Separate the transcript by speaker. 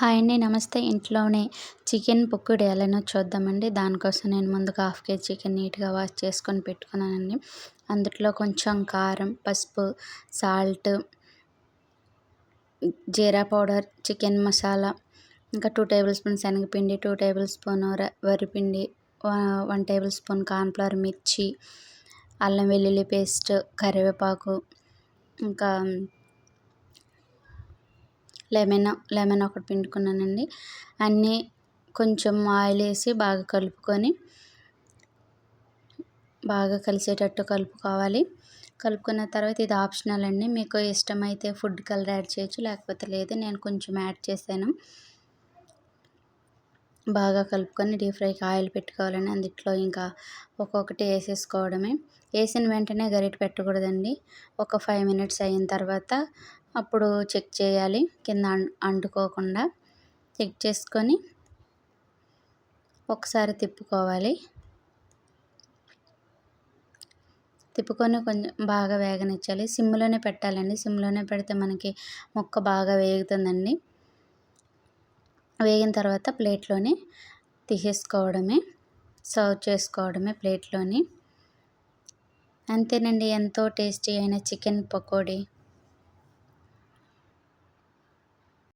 Speaker 1: Hi అండి నమస్తే. ఇంట్లోనే చికెన్ పొక్కుడు ఎలానో చూద్దామండి. దానికోసం నేను ముందుగా హాఫ్ కేజీ చికెన్ నీట్గా వాష్ చేసుకొని పెట్టుకున్నానండి. అందులో కొంచెం కారం పసుపు సాల్ట్ జీరా పౌడర్ చికెన్ మసాలా ఇంకా టూ టేబుల్ స్పూన్ శనగపిండి టూ టేబుల్ స్పూన్ వరిపిండి వన్ టేబుల్ స్పూన్ కార్న్ఫ్లవర్ మిర్చి అల్లం వెల్లుల్లి పేస్ట్ కరివేపాకు ఇంకా లెమన్ లెమన్ ఒకటి పిండుకున్నానండి. అన్నీ కొంచెం ఆయిల్ వేసి బాగా కలుపుకొని బాగా కలిసేటట్టు కలుపుకోవాలి. కలుపుకున్న తర్వాత ఇది ఆప్షనల్ అండి. మీకు ఇష్టమైతే ఫుడ్ కలర్ యాడ్ చేయొచ్చు లేకపోతే లేదు నేను కొంచెం యాడ్ చేశాను. బాగా కలుపుకొని డీప్ ఫ్రైకి ఆయిల్ పెట్టుకోవాలని అందుట్లో ఇంకా ఒక్కొక్కటి వేసేసుకోవడమే. వేసిన వెంటనే గరిట పెట్టకూడదండి. ఒక ఫైవ్ మినిట్స్ అయిన తర్వాత అప్పుడు చెక్ చేయాలి. కింద అంటుకోకుండా చెక్ చేసుకొని ఒకసారి తిప్పుకోవాలి. తిప్పుకొని కొంచెం బాగా వేగనిచ్చాలి. సిమ్లోనే పెట్టాలండి. సిమ్లోనే పెడితే మనకి మొక్క బాగా వేగుతుందండి. వేగిన తర్వాత ప్లేట్లోనే తీసేసుకోవడమే సర్వ్ చేసుకోవడమే ప్లేట్లోని. అంతేనండి. ఎంతో టేస్టీ అయిన చికెన్ పకోడీ.